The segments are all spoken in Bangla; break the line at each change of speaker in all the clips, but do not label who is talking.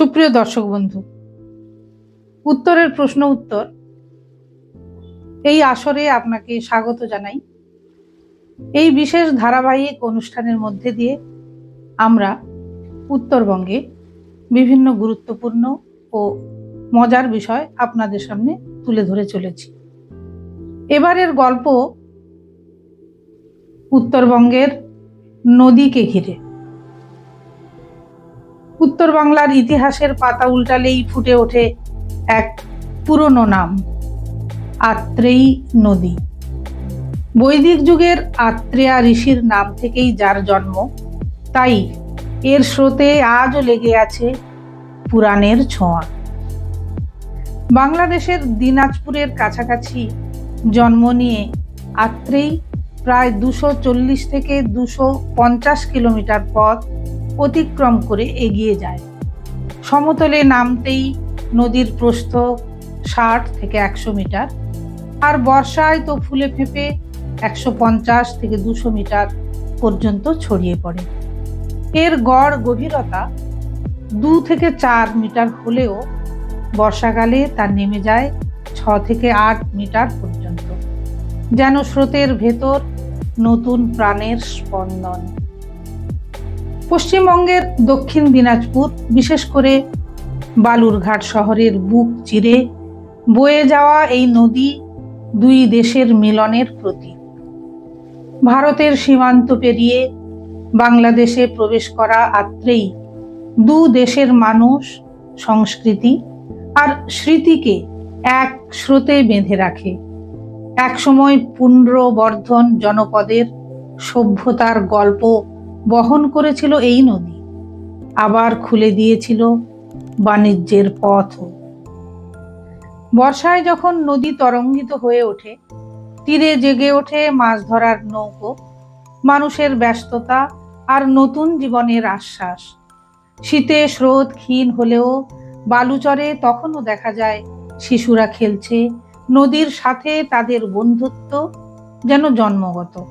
সুপ্রিয় দর্শক বন্ধু, উত্তরের প্রশ্ন উত্তর। এই আসরে আপনাকে স্বাগত জানাই। এই বিশেষ ধারাবাহিক অনুষ্ঠানের মধ্যে দিয়ে আমরা উত্তরবঙ্গে বিভিন্ন গুরুত্বপূর্ণ ও মজার বিষয় আপনাদের সামনে তুলে ধরে চলেছি। এবারের গল্প উত্তরবঙ্গের নদীকে ঘিরে। উত্তর বাংলার ইতিহাসের পাতা উল্টালেই ফুটে ওঠে এক পুরনো নাম, আত্রেয়ী নদী। বৈদিক যুগের আত্রেয়া ঋষির নাম থেকেই যার জন্ম, তাই এর স্রোতে আজও লেগে আছে পুরাণের ছোঁয়া। বাংলাদেশের দিনাজপুরের কাছাকাছি জন্ম নিয়ে আত্রেই প্রায় দুশো চল্লিশ থেকে দুশো পঞ্চাশ কিলোমিটার পথ অতিক্রম করে এগিয়ে যায়। সমতলে নামতেই নদীর প্রস্থ ষাট থেকে একশো মিটার, আর বর্ষায় তো ফুলে ফেঁপে একশো পঞ্চাশ থেকে দুশো মিটার পর্যন্ত ছড়িয়ে পড়ে। এর গড় গভীরতা দু থেকে চার মিটার হলেও বর্ষাকালে তা নেমে যায় ছ থেকে আট মিটার পর্যন্ত, যেন স্রোতের ভেতর নতুন প্রাণের স্পন্দন। পশ্চিমবঙ্গের দক্ষিণ দিনাজপুর, বিশেষ করে বালুরঘাট শহরের বুক চিরে বয়ে যাওয়া এই নদী দুই দেশের মিলনের প্রতীক। ভারতের সীমান্ত পেরিয়ে বাংলাদেশে প্রবেশ করা আত্রেই দু দেশের মানুষ, সংস্কৃতি আর স্মৃতিকে এক স্রোতে বেঁধে রাখে। একসময় পুণ্ড্রবর্ধন জনপদের সভ্যতার গল্প বহন করেছিল এই নদী। আবার খুলে দিয়েছিল বাণিজ্যের পথও বর্ষায় যখন নদী তরঙ্গিত হয়ে ওঠে, তীরে জেগে ওঠে মাছ ধরার নৌকো, মানুষের ব্যস্ততা আর নতুন জীবনের আশ্বাস। শীতে স্রোত ক্ষীণ হলেও বালুচরে তখনও দেখা যায়, শিশুরা খেলছে নদীর সাথে তাদের বন্ধুত্ব যেন জন্মগত।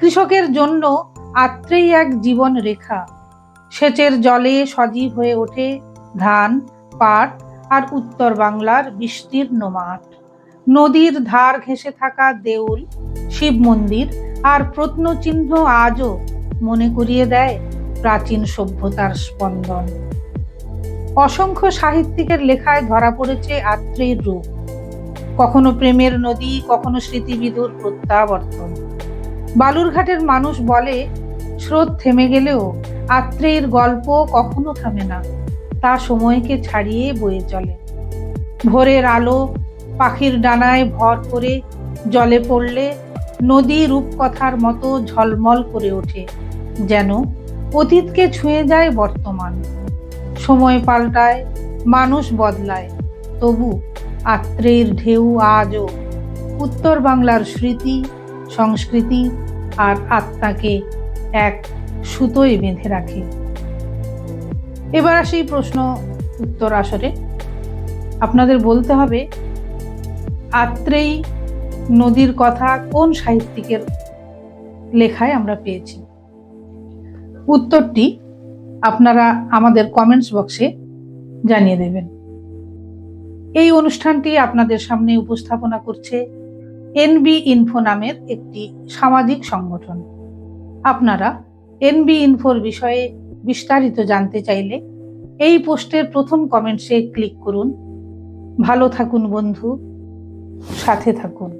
কৃষকের জন্য আত্রেই এক জীবন রেখা। সেচের জলে সজীব হয়ে ওঠে ধান, পাট আর উত্তর বাংলার বিস্তীর্ণ মাঠ। নদীর ধার ঘেঁষে থাকা দেউল, শিব মন্দির আর প্রত্নচিহ্ন আজও মনে করিয়ে দেয় প্রাচীন সভ্যতার স্পন্দন। অসংখ্য সাহিত্যিকের লেখায় ধরা পড়েছে আত্রেয়ীর রূপ। কখনো প্রেমের নদী, কখনো স্মৃতিবিদুর প্রত্যাবর্তন। বালুরঘাটের মানুষ বলে স্রোত থেমে গেলেও আত্রেয়ের গল্প কখনো থামে না। তা সময়কে ছাড়িয়ে বয়ে চলে। ভোরের আলো পাখির ডানায় ভর করে জলে পড়লে নদী রূপকথার মতো ঝলমল করে ওঠে, যেন অতীতকে ছুঁয়ে যায় বর্তমান। সময় পাল্টায়, মানুষ বদলায়, তবু আত্রেয়ের ঢেউ আজও উত্তর বাংলার স্মৃতি, সংস্কৃতি আর আত্মাকে এক সুতোয় বেঁধে রাখে। এবার আসি প্রশ্ন উত্তর আসরে। আপনাদের বলতে হবে আত্রেই নদীর কথা কোন সাহিত্যিকের লেখায় আমরা পেয়েছি? উত্তরটি আপনারা আমাদের কমেন্টস বক্সে জানিয়ে দেবেন। এই অনুষ্ঠানটি আপনাদের সামনে উপস্থাপনা করছে এনবি ইনফো নামের একটি সামাজিক সংগঠন। আপনারা এনবি ইনফোর বিষয়ে বিস্তারিত জানতে চাইলে এই পোস্টের প্রথম কমেন্টসে ক্লিক করুন। ভালো থাকুন বন্ধু, সাথে থাকুন।